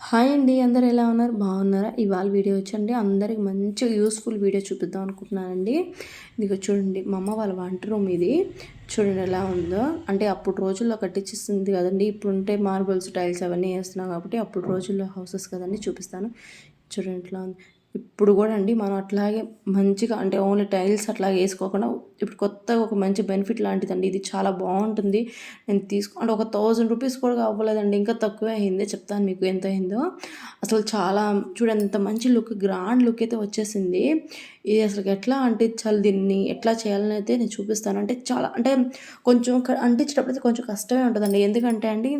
Hi అండి అందరు ఎలా ఉన్నారు? బాగున్నారా? ఇవాళ వీడియో వచ్చండి. అందరికి మంచి యూస్ఫుల్ వీడియో చూపిద్దాం అనుకుంటున్నానండి. ఇదిగో చూడండి మా అమ్మ వాళ్ళ వంట రూమ్ ఇది. చూడండి ఎలా ఉందో. అంటే అప్పుడు రోజుల్లో కట్టించేస్తుంది కదండి. ఇప్పుడు ఉంటే మార్బుల్స్ టైల్స్ అవన్నీ వేస్తున్నాం కాబట్టి అప్పుడు రోజుల్లో హౌసెస్ కదండి చూపిస్తాను. చూడండి ఇట్లా ఉంది. ఇప్పుడు కూడా అండి మనం అట్లాగే మంచిగా అంటే ఓన్లీ టైల్స్ అట్లాగే వేసుకోకుండా ఇప్పుడు కొత్తగా ఒక మంచి బెనిఫిట్ లాంటిదండి. ఇది చాలా బాగుంటుంది. నేను తీసుకో అంటే ఒక థౌజండ్ రూపీస్ కూడా అవ్వలేదండి. ఇంకా తక్కువే అయింది. చెప్తాను మీకు ఎంత అయిందో. అసలు చాలా చూడండి ఎంత మంచి లుక్ గ్రాండ్ లుక్ అయితే వచ్చేసింది. ఇది అసలు ఎట్లా అంటించాలి దీన్ని ఎట్లా చేయాలని అయితే నేను చూపిస్తాను. అంటే చాలా అంటే కొంచెం అంటించేటప్పుడు అయితే కొంచెం కష్టమే ఉంటుందండి. ఎందుకంటే అండి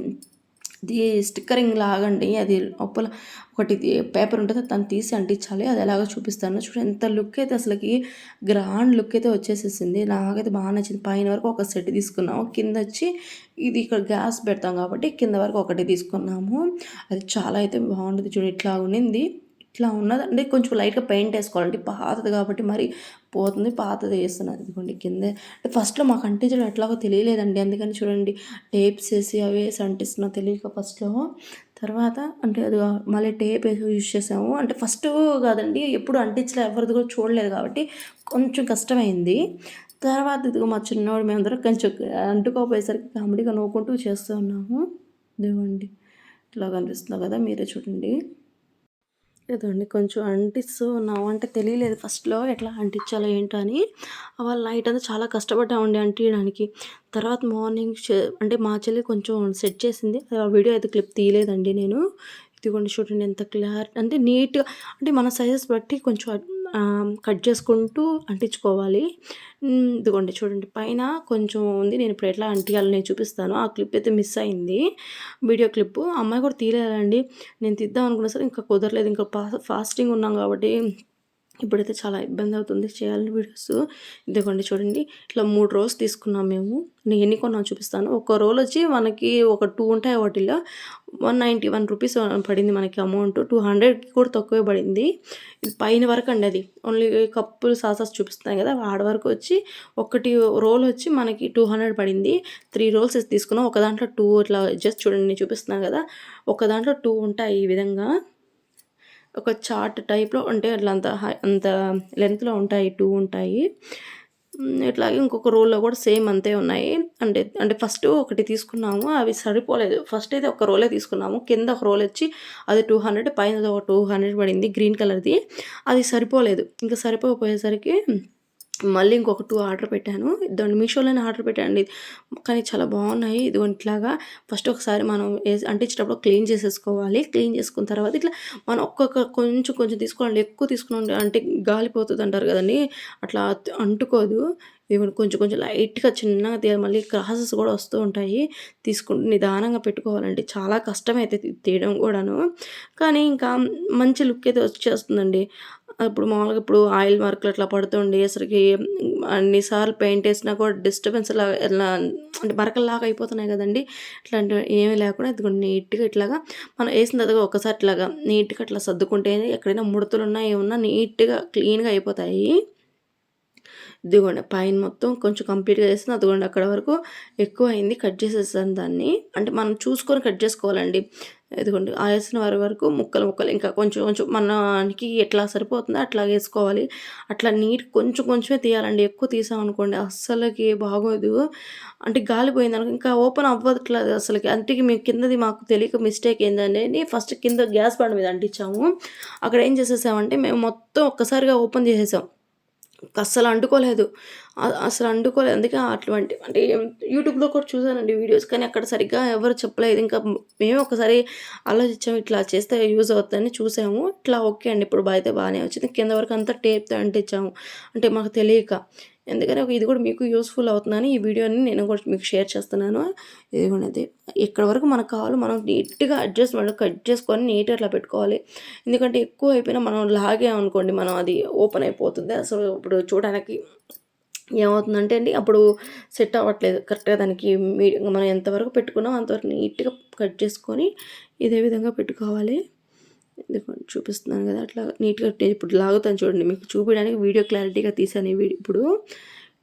స్టిక్కరింగ్ లాగండి అది లోపల ఒకటి పేపర్ ఉంటుంది దాన్ని తీసి అంటించాలి అది ఎలాగ చూపిస్తాను. చూడండి ఎంత లుక్ అయితే అసలుకి గ్రాండ్ లుక్ అయితే వచ్చేసేసింది. నాకైతే బాగా నచ్చింది. పైన వరకు ఒక సెట్ తీసుకున్నాము. కింద వచ్చి ఇది ఇక్కడ గ్యాస్ పెడతాం కాబట్టి కింద వరకు ఒకటి తీసుకున్నాము. అది చాలా అయితే బాగుంటుంది. చూడండి ఇట్లా ఉన్నింది ఇట్లా ఉన్నది. అంటే కొంచెం లైట్గా పెయింట్ వేసుకోవాలంటే పాతది కాబట్టి మరి పోతుంది. పాతది వేస్తున్నది ఇదిగోండి కింద. అంటే ఫస్ట్లో మాకు అంటించడం ఎట్లాగో తెలియలేదండి. అందుకని చూడండి టేప్స్ వేసి అవి వేసి అంటిస్తున్నా తెలియక ఫస్ట్లో. తర్వాత అంటే అది మళ్ళీ టేప్ వేసి యూజ్ చేసాము. అంటే ఫస్ట్ కాదండి ఎప్పుడు అంటించలే ఎవరిది కూడా చూడలేదు కాబట్టి కొంచెం కష్టమైంది. తర్వాత ఇదిగో మా చిన్నవాడు మేమందరం కొంచెం అంటుకోపోయేసరికి కామెడీగా నవ్వుకుంటూ చేస్తూ ఉన్నాము. ఇదిగోండి. ఇట్లా కనిపిస్తుంది కదా మీరే చూడండి. ఇదండి కొంచెం అంటిస్తూ ఉన్నాము అంటే తెలియలేదు. ఫస్ట్లో ఎట్లా అంటించాలో ఏంటో అని. వాళ్ళ నైట్ అంతా చాలా కష్టపడ్డామండి అంటించడానికి తర్వాత మార్నింగ్ అంటే మా చెల్లి కొంచెం సెట్ చేసింది. ఆ వీడియో అయితే క్లిప్ తీయలేదండి నేను. ఇదిగోండి చూడండి ఎంత క్లారిటీ అంటే నీట్గా అంటే మన సైజెస్ బట్టి కొంచెం కట్ చేసుకుంటూ అంటించుకోవాలి. ఇదిగోండి చూడండి పైన కొంచెం ఉంది. నేను ఇప్పుడు ఎట్లా అంటియాలో నేను చూపిస్తాను. ఆ క్లిప్ అయితే మిస్ అయింది. Video clip. అమ్మాయి కూడా తీయలేదండి నేను తీద్దాం అనుకున్నా సరే ఇంకా కుదరలేదు. ఇంకా ఫాస్టింగ్ ఉన్నాం కాబట్టి ఇప్పుడైతే చాలా ఇబ్బంది అవుతుంది చేయాలని వీడియోస్. ఇదిగోండి చూడండి ఇట్లా మూడు రోల్స్ తీసుకున్నాం మేము. నేను ఎన్ని కొన్నా చూపిస్తాను. ఒక రోల్ వచ్చి మనకి ఒక టూ ఉంటాయి వాటిలో వన్ నైంటీ వన్ రూపీస్ పడింది మనకి అమౌంట్. టూ హండ్రెడ్కి కూడా తక్కువే పడింది. ఇది పైన వరకు అండి అది. ఓన్లీ కప్పులు సాసాస్ చూపిస్తున్నాయి కదా ఆడ వరకు వచ్చి ఒకటి రోల్ వచ్చి మనకి టూ హండ్రెడ్ పడింది. త్రీ రోల్స్ తీసుకున్నాం. ఒక దాంట్లో టూ ఇట్లా జస్ట్ చూడండి చూపిస్తున్నాం కదా. ఒక దాంట్లో టూ ఉంటాయి ఈ విధంగా. ఒక చార్ట్ టైప్లో అంటే అట్లా అంత అంత లెంత్లో ఉంటాయి టూ ఉంటాయి. ఇట్లాగే ఇంకొక రోల్లో కూడా సేమ్ అంతే ఉన్నాయి. అంటే అంటే ఫస్ట్ ఒకటి తీసుకున్నాము అవి సరిపోలేదు. ఫస్ట్ అయితే ఒక రోలే తీసుకున్నాము. కింద ఒక రోల్ వచ్చి అది టూ హండ్రెడ్ పైన ఒక టూ హండ్రెడ్ పడింది గ్రీన్ కలర్ది. అది సరిపోలేదు. ఇంకా సరిపోకపోయేసరికి మళ్ళీ ఇంకొక టూ ఆర్డర్ పెట్టాను. దాన్ని మీషోలోనే ఆర్డర్ పెట్టండి. కానీ చాలా బాగున్నాయి. ఇది ఇట్లాగా ఫస్ట్ ఒకసారి మనం అంటించేటప్పుడు క్లీన్ చేసేసుకోవాలి. క్లీన్ చేసుకున్న తర్వాత ఇట్లా మనం ఒక్కొక్క కొంచెం కొంచెం తీసుకోవాలి ఎక్కువ తీసుకుని అంటే గాలిపోతుంది అంటారు కదండి. అట్లా అంటుకోదు. ఇవి కొంచెం కొంచెం లైట్గా చిన్నగా తీయాలి. మళ్ళీ క్రాసెస్ కూడా వస్తూ ఉంటాయి. తీసుకుంటూ నిదానంగా పెట్టుకోవాలండి. చాలా కష్టమైతే తీయడం కూడాను. కానీ ఇంకా మంచి లుక్ అయితే వచ్చేస్తుందండి. ఇప్పుడు మామూలుగా ఇప్పుడు ఆయిల్ మార్కులు అట్లా పడుతుండే అసలుకి అన్నిసార్లు పెయింట్ వేసినా కూడా డిస్టర్బెన్స్ లాగా ఎలా అంటే మరకల్లాగా అయిపోతున్నాయి కదండి. ఇట్లాంటివి ఏమీ లేకుండా ఇది నీట్గా ఇట్లాగా మనం వేసిన తర్వాత ఒకసారి ఇట్లాగా నీట్గా అట్లా సర్దుకుంటే ఎక్కడైనా ముడతలు ఉన్నా ఏమున్నా నీట్గా క్లీన్గా అయిపోతాయి. ఇదిగోండి పైన మొత్తం కొంచెం కంప్లీట్గా చేస్తుంది అదిగోండి అక్కడ వరకు ఎక్కువ అయింది కట్ చేసేసాను దాన్ని. అంటే మనం చూసుకొని కట్ చేసుకోవాలండి. ఇదిగోండి ఆయాసిన వారి వరకు ముక్కలు ముక్కలు ఇంకా కొంచెం కొంచెం మనకి ఎట్లా సరిపోతుందో అట్లా వేసుకోవాలి. అట్లా నీట్ కొంచెం కొంచెమే తీయాలండి. ఎక్కువ తీసామనుకోండి అస్సలకి బాగోదు. అంటే గాలి పోయింది ఇంకా ఓపెన్ అవ్వట్లేదు అసలుకి అంటే మేము కిందది మాకు తెలియక మిస్టేక్ ఏంటంటే ఫస్ట్ కింద గ్యాస్ బండ మీద అంటించాము. అక్కడ ఏం చేసేసామంటే మేము మొత్తం ఒక్కసారిగా ఓపెన్ చేసేసాం. అస్సలు అంటుకోలేదు. అసలు అంటుకోలేదు. అందుకే అటువంటి అంటే యూట్యూబ్లో కూడా చూసానండి వీడియోస్ కానీ అక్కడ సరిగ్గా ఎవరు చెప్పలేదు. ఇంకా మేము ఒకసారి ఆలోచించాము ఇట్లా చేస్తే యూజ్ అవుతుందని చూసాము. ఇట్లా ఓకే అండి. ఇప్పుడు అయితే బాగానే వచ్చింది. కింద వరకు అంతా టేప్తో అంటించాము అంటే మాకు తెలియక. ఎందుకని ఇది కూడా మీకు యూస్ఫుల్ అవుతుందని ఈ వీడియోని నేను కూడా మీకు షేర్ చేస్తున్నాను. ఇదిగోనది ఇక్కడ వరకు మనకు కాలు మనం నీట్గా అడ్జస్ట్ కట్ చేసుకొని నీట్ అట్లా పెట్టుకోవాలి. ఎందుకంటే ఎక్కువ అయిపోయినా మనం లాగే అనుకోండి మనం అది ఓపెన్ అయిపోతుంది. అసలు ఇప్పుడు చూడడానికి ఏమవుతుందంటే అండి అప్పుడు సెట్ అవ్వట్లేదు. కరెక్ట్గా దానికి మనం ఎంతవరకు పెట్టుకున్నాం అంతవరకు నీట్గా కట్ చేసుకొని ఇదే విధంగా పెట్టుకోవాలి. ఇది చూపిస్తున్నాను కదా అట్లా నీట్గా ఇప్పుడు లాగుతాను చూడండి మీకు చూపించడానికి వీడియో క్లారిటీగా తీసాను ఇప్పుడు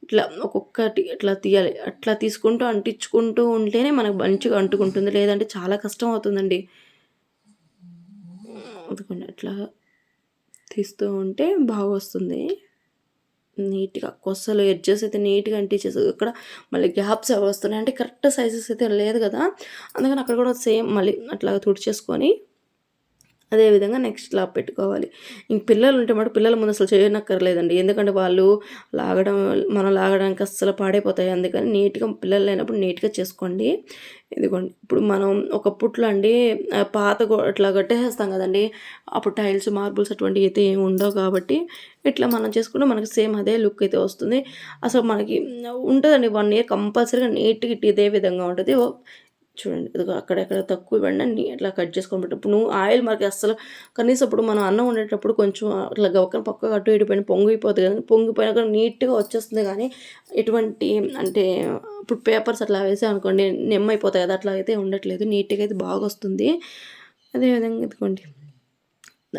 ఇట్లా ఒక్కొక్కటి ఇట్లా తీయాలి అట్లా తీసుకుంటూ అంటించుకుంటూ ఉంటేనే మనకు మంచిగా అంటుకుంటుంది లేదంటే చాలా కష్టం అవుతుందండి. అందుకని అట్లా తీస్తూ ఉంటే బాగా వస్తుంది. నీట్గా కొసలు ఎడ్జెస్ అయితే నీట్గా అంటించేస్తుంది. ఇక్కడ మళ్ళీ గ్యాప్స్ అవి వస్తున్నాయి. అంటే కరెక్ట్ సైజెస్ అయితే లేదు కదా అందుకని అక్కడ కూడా సేమ్ మళ్ళీ అట్లా తుడిచేసుకొని అదేవిధంగా నెక్స్ట్ లాప్ పెట్టుకోవాలి. ఇంక పిల్లలు ఉంటే మాట పిల్లల ముందు అసలు చేయనక్కర్లేదండి. ఎందుకంటే వాళ్ళు లాగడం మనం లాగడానికి అస్సలు పాడైపోతాయి. అందుకని నీట్గా పిల్లలు లేనప్పుడు నీట్గా చేసుకోండి. ఇదిగోండి ఇప్పుడు మనం ఒకప్పుట్లో అండి పాత ఇట్లా కట్టేసేస్తాం కదండి. అప్పుడు టైల్స్ మార్బుల్స్ అటువంటివి అయితే ఏమి ఉండవు కాబట్టి ఇట్లా మనం చేసుకుంటే మనకి సేమ్ అదే లుక్ అయితే వస్తుంది. అసలు మనకి ఉంటుందండి వన్ ఇయర్ కంపల్సరీగా నీట్గా ఇదే విధంగా ఉంటుంది. చూడండి. ఇదిగో అక్కడెక్కడ తక్కువ ఇవ్వండి అట్లా కట్ చేసుకొని పెట్టు ఇప్పుడు నువ్వు ఆయిల్ మనకి అస్సలు కనీసం ఇప్పుడు మనం అన్నం వండేటప్పుడు కొంచెం అట్లా గవకన పక్క అటు ఇటుపైన పొంగిపోతుంది కదా పొంగిపోయినా కూడా నీట్గా వచ్చేస్తుంది కానీ ఎటువంటి అంటే ఇప్పుడు పేపర్స్ అట్లా వేసే అనుకోండి నెమ్మైపోతాయి కదా. అట్లా అయితే ఉండట్లేదు. నీట్గా అయితే బాగా వస్తుంది. అదేవిధంగా ఇదిగోండి.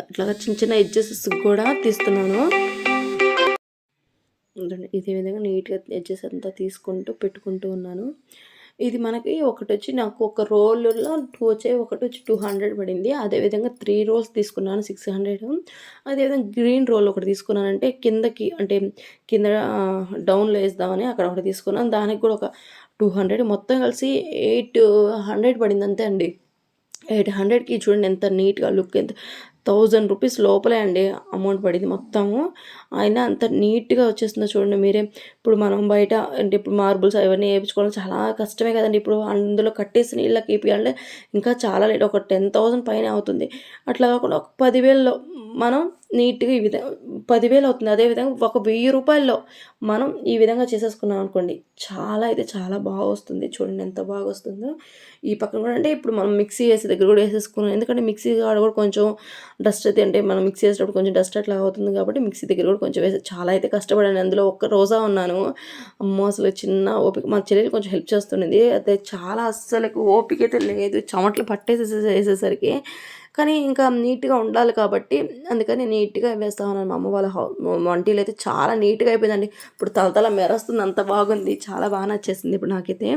అట్లాగా చిన్న చిన్న ఎడ్జెస్ కూడా తీస్తున్నాను. ఇదే విధంగా నీట్గా ఎడ్జెస్ అంతా తీసుకుంటూ పెట్టుకుంటూ ఉన్నాను. ఇది మనకి ఒకటి వచ్చి నాకు ఒక రోల్లో టూ వచ్చే ఒకటి వచ్చి టూ హండ్రెడ్ పడింది. అదేవిధంగా త్రీ రోల్స్ తీసుకున్నాను సిక్స్ హండ్రెడ్. అదేవిధంగా గ్రీన్ రోల్ ఒకటి తీసుకున్నానంటే కిందకి అంటే కింద డౌన్లో వేద్దామని అక్కడ ఒకటి తీసుకున్నాను. దానికి కూడా ఒక టూ హండ్రెడ్. మొత్తం కలిసి ఎయిట్ హండ్రెడ్ పడింది అంతే అండి. ఎయిట్ హండ్రెడ్కి చూడండి ఎంత నీట్గా లుక్ ఎంత థౌజండ్ రూపీస్ లోపలే అండి అమౌంట్ పడింది మొత్తము. అయినా అంత నీట్గా వచ్చేస్తుందో చూడండి మీరే. ఇప్పుడు మనం బయట అంటే ఇప్పుడు మార్బుల్స్ అవన్నీ వేయించుకోవడం చాలా కష్టమే కదండి. ఇప్పుడు అందులో కట్టేసి నీళ్ళకి వేపియాలంటే ఇంకా చాలా లేట్ ఒక టెన్ థౌజండ్ పైన అవుతుంది. అట్లా కాకుండా ఒక పదివేల్లో మనం నీట్గా ఈ విధంగా పదివేలు అవుతుంది. అదేవిధంగా ఒక వెయ్యి రూపాయల్లో మనం ఈ విధంగా చేసేసుకున్నాం అనుకోండి చాలా అయితే చాలా బాగా వస్తుంది. చూడండి ఎంత బాగా వస్తుందో. ఈ పక్కన కూడా అంటే ఇప్పుడు మనం మిక్సీ వేసే దగ్గర కూడా వేసేసుకున్నాం. ఎందుకంటే మిక్సీ కాడ కూడా కొంచెం డస్ట్ అయితే అంటే మనం మిక్సీ చేసేటప్పుడు కొంచెం డస్ట్ అట్లా అవుతుంది కాబట్టి మిక్సీ దగ్గర కూడా కొంచెం వేసి చాలా అయితే కష్టపడాను. అందులో ఒక్క రోజా ఉన్నాను. అమ్మో అసలు చిన్న ఓపిక. మా చెల్లెలు కొంచెం హెల్ప్ చేస్తున్నది అయితే చాలా అస్సలు ఓపిక అయితే లేదు. చెమటలు పట్టేసేసే వేసేసరికి. కానీ ఇంకా నీట్గా ఉండాలి కాబట్టి అందుకని నీట్గా వేస్తా ఉన్నాను. మా అమ్మ వాళ్ళ వంటీలు అయితే చాలా నీట్గా అయిపోయిందండి. ఇప్పుడు తలతల మెరస్తుంది. అంత బాగుంది. చాలా బాగా నచ్చేసింది ఇప్పుడు నాకైతే.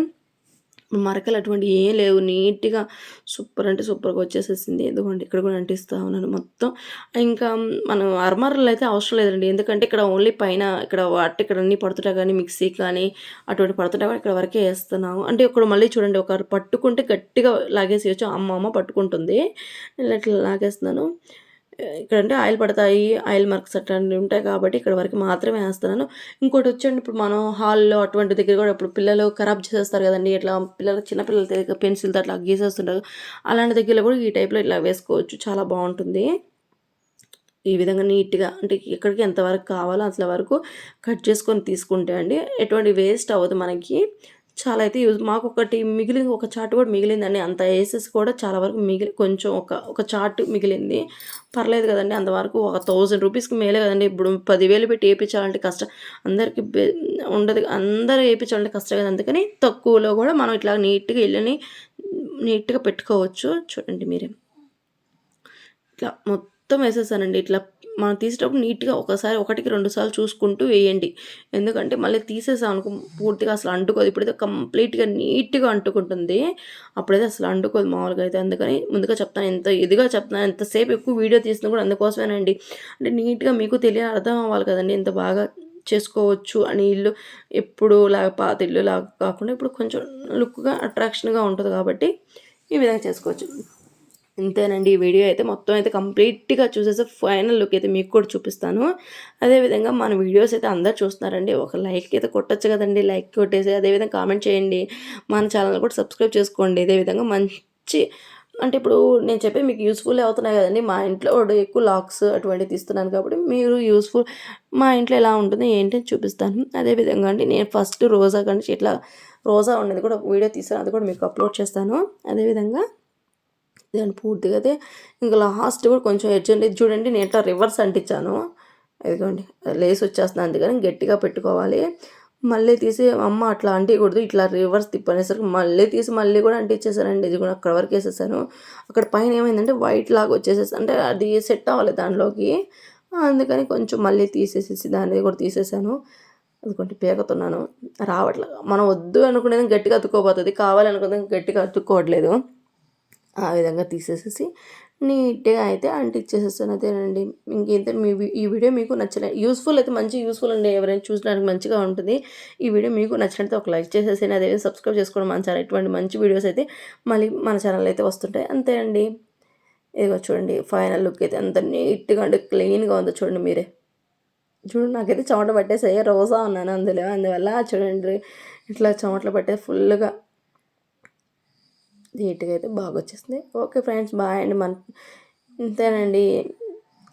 మరకలు అటువంటి ఏం లేవు. నీట్గా సూపర్ అంటే సూపర్గా వచ్చేసేసింది. ఎందుకంటే ఇక్కడ కూడా అంటిస్తూ ఉన్నాను మొత్తం. ఇంకా మనం అర్మర్లు అయితే అవసరం లేదండి. ఎందుకంటే ఇక్కడ ఓన్లీ పైన ఇక్కడ వాటి ఇక్కడ అన్నీ పడుతుంటా కానీ మిక్సీ కానీ అటువంటి పడుతుంటా కానీ ఇక్కడ వరకే వేస్తున్నాము. అంటే ఇక్కడ మళ్ళీ చూడండి ఒకరు పట్టుకుంటే గట్టిగా లాగేసేయచ్చు. అమ్మ అమ్మ పట్టుకుంటుంది. నేను ఇట్లా లాగేస్తున్నాను. ఇక్కడ అంటే ఆయిల్ పడతాయి ఆయిల్ మార్క్స్ అట్లాంటివి ఉంటాయి కాబట్టి ఇక్కడ వరకు మాత్రమే వేస్తున్నాను. ఇంకోటి వచ్చండి ఇప్పుడు మనం హాల్లో అటువంటి దగ్గర కూడా ఇప్పుడు పిల్లలు ఖరాబ్ చేసేస్తారు కదండి ఇట్లా పిల్లలు చిన్నపిల్లల దగ్గర పెన్సిల్తో అట్లా గీసేస్తుంటారు. అలాంటి దగ్గరలో కూడా ఈ టైప్లో ఇట్లా వేసుకోవచ్చు చాలా బాగుంటుంది. ఈ విధంగా నీట్గా అంటే ఎక్కడికి ఎంతవరకు కావాలో అసలు వరకు కట్ చేసుకొని తీసుకుంటే అండి ఎటువంటి వేస్ట్ అవ్వదు మనకి. చాలా అయితే యూజ్ మాకు ఒకటి మిగిలింది ఒక చార్ట్ కూడా మిగిలిందండి. అంత వేసేసి కూడా చాలా వరకు మిగిలి కొంచెం ఒక ఒక చార్ట్ మిగిలింది. పర్లేదు కదండి అంతవరకు ఒక థౌజండ్ రూపీస్కి మేలే కదండి. ఇప్పుడు పదివేలు పెట్టి వేయించాలంటే కష్టం. అందరికీ ఉండదు అందరూ వేయించాలంటే కష్టం కదా. అందుకని తక్కువలో కూడా మనం ఇట్లా నీట్గా వెళ్ళని నీట్గా పెట్టుకోవచ్చు. చూడండి మీరే. ఇట్లా మొత్తం వేసేసానండి. ఇట్లా మనం తీసేటప్పుడు నీట్గా ఒకసారి ఒకటికి రెండు సార్లు చూసుకుంటూ వేయండి. ఎందుకంటే మళ్ళీ తీసేసాం అనుకో పూర్తిగా అసలు అంటుకోదు. ఇప్పుడైతే కంప్లీట్గా నీట్గా అంటుకుంటుంది. అప్పుడైతే అసలు అంటుకోదు మామూలుగా అయితే. అందుకని ముందుగా చెప్తాను. ఎంత ఇదిగా చెప్తాను. ఎంతసేపు ఎక్కువ వీడియో తీసినా కూడా అందుకోసమేనండి. అంటే నీట్గా మీకు తెలియ అర్థం అవ్వాలి కదండి. ఎంత బాగా చేసుకోవచ్చు అని ఇల్లు ఎప్పుడు లాగా పాత ఇల్లు లాగా కాకుండా ఇప్పుడు కొంచెం లుక్గా అట్రాక్షన్గా ఉంటుంది కాబట్టి ఈ విధంగా చేసుకోవచ్చు. ఇంతేనండి ఈ వీడియో అయితే మొత్తం అయితే కంప్లీట్గా చూసేసి ఫైనల్ లుక్ అయితే మీకు కూడా చూపిస్తాను. అదేవిధంగా మన వీడియోస్ అయితే అందరు చూస్తున్నారండి ఒక లైక్ అయితే కొట్టచ్చు కదండి లైక్ కొట్టేసి అదేవిధంగా కామెంట్ చేయండి. మన ఛానల్ కూడా సబ్స్క్రైబ్ చేసుకోండి అదేవిధంగా మంచి అంటే ఇప్పుడు నేను చెప్పి మీకు యూస్ఫుల్ అవుతున్నాయి కదండి మా ఇంట్లో ఎక్కువ లాక్స్ అటువంటివి తీస్తున్నాను కాబట్టి మీరు యూస్ఫుల్ మా ఇంట్లో ఎలా ఉంటుంది ఏంటి అని చూపిస్తాను. అదేవిధంగా అండి నేను ఫస్ట్ రోజా కానీ ఇట్లా రోజా ఉండేది కూడా వీడియో తీసాను అది కూడా మీకు అప్లోడ్ చేస్తాను. అదేవిధంగా దాన్ని పూర్తిగా అయితే ఇంకా లాస్ట్ కూడా కొంచెం ఎడ్జ్ చూడండి నేను ఇట్లా రివర్స్ అంటించాను. ఇదిగోండి లేస్ వచ్చేస్తుంది. అందుకని గట్టిగా పెట్టుకోవాలి. మళ్ళీ తీసి అమ్మ అట్లా అంటికూడదు ఇట్లా రివర్స్ తిప్పనేసరికి మళ్ళీ తీసి మళ్ళీ కూడా అంటించేసానండి. ఇది కూడా అక్కడ వరకు వేసేసాను. అక్కడ పైన ఏమైందంటే వైట్ లాగా వచ్చేసేసి అంటే అది సెట్ అవ్వాలి దానిలోకి. అందుకని కొంచెం మళ్ళీ తీసేసేసి దాన్ని కూడా తీసేసాను. అదిగోండి పేగుతున్నాను. రావట్లేదు మనం వద్దు అనుకునేది గట్టిగా అతుక్కోపోతుంది కావాలనుకునేది గట్టిగా అతుక్కోవట్లేదు. ఆ విధంగా తీసేసేసి నీట్గా అయితే అంటించేసేస్తాను అదేనండి. ఇంకైతే మీ ఈ వీడియో మీకు నచ్చిన యూస్ఫుల్ అయితే మంచి యూస్ఫుల్ అండి. ఎవరైనా చూసడానికి మంచిగా ఉంటుంది. ఈ వీడియో మీకు నచ్చినట్టు ఒక లైక్ చేసేసి అదే సబ్స్క్రైబ్ చేసుకోవడం మన ఛానల్. ఇటువంటి మంచి వీడియోస్ అయితే మళ్ళీ మన ఛానల్ అయితే వస్తుంటాయి. అంతే అండి. ఇదిగో చూడండి. ఫైనల్ లుక్ అయితే అంత నీట్గా అంటే క్లీన్గా ఉందో చూడండి మీరే. చూడండి నాకైతే చెమట పట్టేసాయి. రోజా ఉన్నాను అందులో. అందువల్ల చూడండి. ఇట్లా చెమటలు పట్టే ఫుల్గా నీట్గా అయితే బాగా వచ్చేసింది ఓకే ఫ్రెండ్స్ బాయ్ అండి. మన అంతేనండి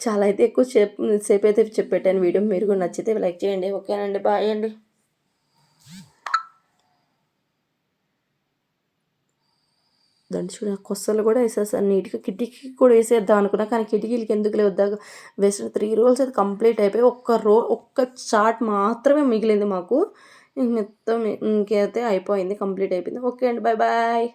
చాలా అయితే ఎక్కువ సేపు సేపు అయితే చెప్పాను వీడియో. మీరు కూడా నచ్చితే లైక్ చేయండి. ఓకేనండి. బాయ్ అండి. దాన్ని చూడ కొස්සలు కూడా వేసేసాను. నీట్గా కిటికీ కూడా వేసేద్దాం అనుకున్నా కానీ కిటికీలకి ఎందుకు వద్దా వేసిన త్రీ రోల్స్ అయితే కంప్లీట్ అయిపోయి ఒక్క రో ఒక్క చాట్ మాత్రమే మిగిలింది మాకు. ఇంక మొత్తం ఇంకైతే అయిపోయింది కంప్లీట్ అయిపోయింది. ఓకే అండి. Bye bye.